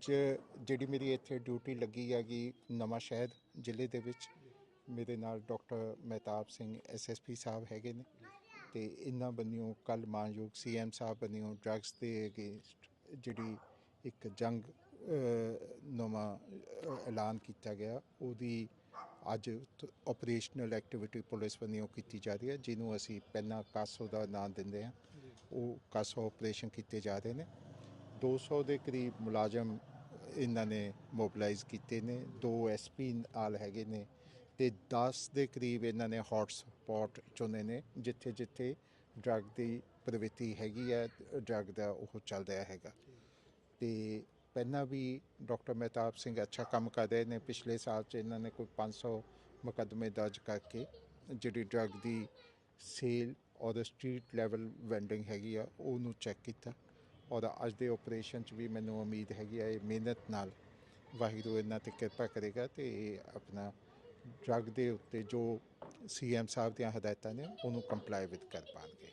ਅੱਜ ਜਿਹੜੀ ਮੇਰੀ ਇੱਥੇ ਡਿਊਟੀ ਲੱਗੀ ਹੈਗੀ ਨਵਾਂ ਸ਼ਹਿਰ ਜ਼ਿਲ੍ਹੇ ਦੇ ਵਿੱਚ, ਮੇਰੇ ਨਾਲ ਡਾਕਟਰ ਮਹਿਤਾਬ ਸਿੰਘ ਐਸਐਸਪੀ ਸਾਹਿਬ ਹੈਗੇ ਨੇ ਤੇ ਇਹਨਾਂ ਬੰਨਿਓ ਕੱਲ ਮਾਨਯੋਗ ਸੀਐਮ ਸਾਹਿਬ ਬੰਨਿਓ ਡਰੱਗਸ ਦੇ ਅਗੇਂਸਟ ਜਿਹੜੀ ਇੱਕ ਜੰਗ ਨਵਾਂ ਐਲਾਨ ਕੀਤਾ ਗਿਆ, ਉਹਦੀ ਅੱਜ ਆਪਰੇਸ਼ਨਲ ਐਕਟੀਵਿਟੀ ਪੁਲਿਸ ਵੱਲੋਂ ਕੀਤੀ ਜਾ ਰਹੀ ਹੈ, ਜਿਹਨੂੰ ਅਸੀਂ ਪਹਿਲਾਂ ਕਾਸੋ ਦਾ ਨਾਮ ਦਿੰਦੇ ਹਾਂ। ਉਹ ਕਾਸੋ ਆਪਰੇਸ਼ਨ ਕੀਤੇ ਜਾ ਰਹੇ ਨੇ। 200 ਦੇ ਕਰੀਬ ਮੁਲਾਜ਼ਮ ਇਹਨਾਂ ਨੇ ਮੋਬਿਲਾਈਜ਼ ਕੀਤੇ ਨੇ। ਦੋ ਐਸਪੀ ਨਾਲ ਹੈਗੇ ਨੇ ਤੇ 10 ਦੇ ਕਰੀਬ ਇਹਨਾਂ ਨੇ ਹੌਟ ਸਪੌਟ ਚੁਣੇ ਨੇ ਜਿੱਥੇ ਜਿੱਥੇ ਡਰੱਗ ਦੀ ਪ੍ਰਵਿਰਤੀ ਹੈਗੀ ਹੈ ਡਰੱਗ ਦਾ ਉਹ ਚੱਲ ਰਿਹਾ ਹੈਗਾ। ਤੇ ਪਹਿਲਾਂ ਵੀ ਡਾਕਟਰ ਮਹਿਤਾਬ ਸਿੰਘ ਅੱਛਾ ਕੰਮ ਕਰ ਰਹੇ ਨੇ। ਪਿਛਲੇ ਸਾਲ ਚ ਇਹਨਾਂ ਨੇ ਕੋਈ 500 ਮੁਕੱਦਮੇ ਦਰਜ ਕਰਕੇ ਜਿਹੜੀ ਡਰੱਗ ਦੀ ਸੇਲ ਔਰ ਸਟਰੀਟ ਲੈਵਲ ਵੈਂਡਿੰਗ ਹੈਗੀ ਆ, ਉਹਨੂੰ ਚੈੱਕ ਕੀਤਾ। ਔਰ ਅੱਜ ਦੇ ਆਪਰੇਸ਼ਨ ਚ ਵੀ ਮੈਨੂੰ ਉਮੀਦ ਹੈਗੀ ਆ, ਇਹ ਮਿਹਨਤ ਨਾਲ ਵਾਹਿਗੁਰੂ ਇਹਨਾਂ ਤੇ ਕਿਰਪਾ ਕਰੇਗਾ ਤੇ ਇਹ ਆਪਣਾ ਡਰੱਗ ਦੇ ਉੱਤੇ ਜੋ ਸੀਐਮ ਸਾਹਿਬ ਦੀਆਂ ਹਦਾਇਤਾਂ ਨੇ, ਉਹਨੂੰ ਕੰਪਲਾਈ ਵਿਦ ਕਰ ਪਾਣਗੇ।